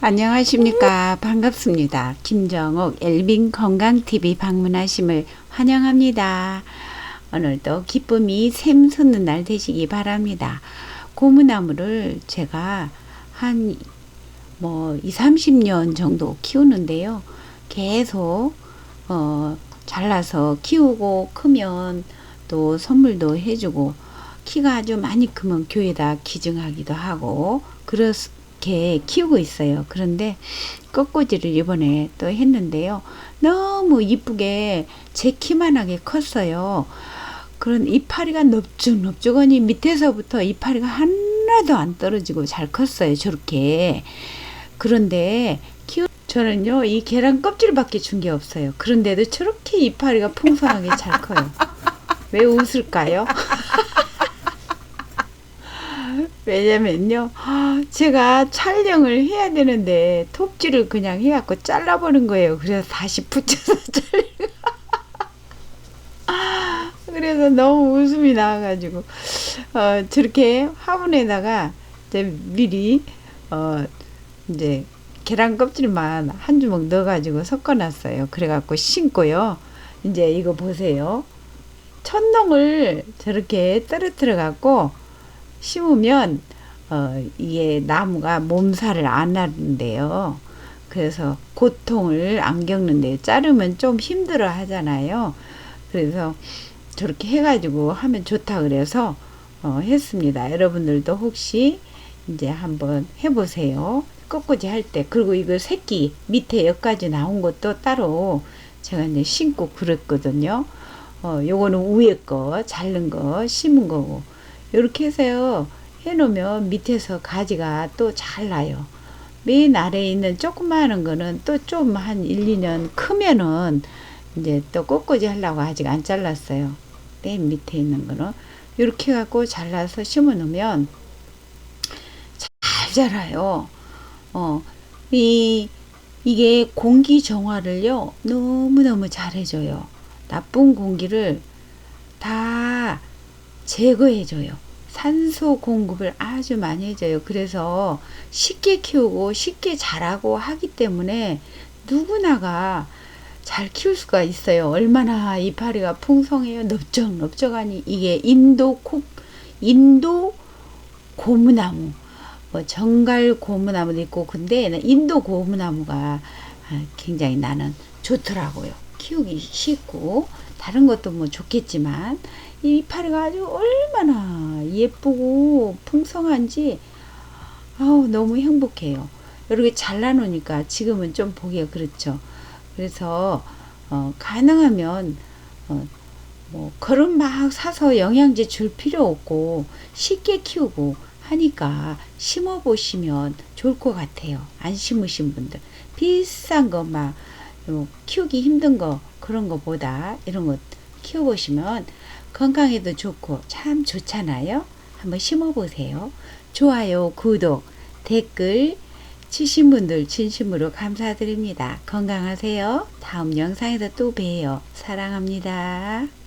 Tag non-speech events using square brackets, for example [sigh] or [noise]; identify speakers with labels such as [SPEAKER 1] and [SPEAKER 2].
[SPEAKER 1] 안녕하십니까. 반갑습니다. 김정옥 엘빈 건강TV 방문하심을 환영합니다. 오늘도 기쁨이 샘 솟는 날 되시기 바랍니다. 고무나무를 제가 한 뭐 2, 30년 정도 키우는데요. 계속 어, 잘라서 키우고 크면 또 선물도 해주고 키가 아주 많이 크면 교회다 기증하기도 하고 그렇 게 키우고 있어요. 그런데 꽃꽂이를 이번에 또 했는데요. 너무 이쁘게 제 키만하게 컸어요. 그런 이파리가 넙죽넙죽하니 밑에서부터 이파리가 하나도 안 떨어지고 잘 컸어요. 저렇게. 그런데 키우 저는요 이 계란 껍질밖에 준 게 없어요. 그런데도 저렇게 이파리가 풍성하게 잘 커요. 왜 웃을까요? [laughs] 왜냐면요, 제가 촬영을 해야 되는데 톱질을 그냥 해갖고 잘라버린 거예요. 그래서 다시 붙여서 [laughs] 잘리. 그래서 너무 웃음이 나와가지고 어, 저렇게 화분에다가 이제 미리 어, 이제 계란 껍질만 한 주먹 넣어가지고 섞어놨어요. 그래갖고 심고요. 이제 이거 보세요. 천농을 저렇게 떨어뜨려 갖고 심으면 어, 이게 나무가 몸살을 안 하는데요. 그래서 고통을 안 겪는데요. 자르면 좀 힘들어 하잖아요. 그래서 저렇게 해가지고 하면 좋다 그래서 어, 했습니다. 여러분들도 혹시 이제 한번 해보세요. 꺾꽂이 할 때. 그리고 이거 새끼 밑에 여기까지 나온 것도 따로 제가 이제 심고 그랬거든요. 어, 요거는 위에 거, 자른 거, 심은 거고. 요렇게 해서요, 해놓으면 밑에서 가지가 또 잘 나요. 맨 아래에 있는 조그마한 거는 또 좀 한 1, 2년 크면은 이제 또 꺾꽂이 하려고 아직 안 잘랐어요. 맨 밑에 있는 거는. 이렇게 갖고 잘라서 심어 놓으면 잘 자라요. 어, 이, 이게 공기 정화를요, 너무너무 잘해줘요. 나쁜 공기를 다 제거해줘요. 산소 공급을 아주 많이 해줘요. 그래서 쉽게 키우고 쉽게 자라고 하기 때문에 누구나가 잘 키울 수가 있어요. 얼마나 이파리가 풍성해요. 넓적넓적하니 이게 인도 코, 인도 고무나무, 뭐 정갈 고무나무도 있고 근데 인도 고무나무가 아, 굉장히 나는 좋더라고요. 키우기 쉽고 다른 것도 뭐 좋겠지만 이 이파리가 아주 얼마나 예쁘고 풍성한지 아우 너무 행복해요. 이렇게 잘라놓으니까 지금은 좀 보기가 그렇죠. 그래서 어, 가능하면 어, 뭐 그런 막 사서 영양제 줄 필요 없고 쉽게 키우고 하니까 심어 보시면 좋을 것 같아요. 안 심으신 분들 비싼 거막 뭐 키우기 힘든 거 그런 거보다 이런 거 키워보시면 건강에도 좋고 참 좋잖아요. 한번 심어보세요. 좋아요, 구독, 댓글 치신 분들 진심으로 감사드립니다. 건강하세요. 다음 영상에서 또 봬요. 사랑합니다.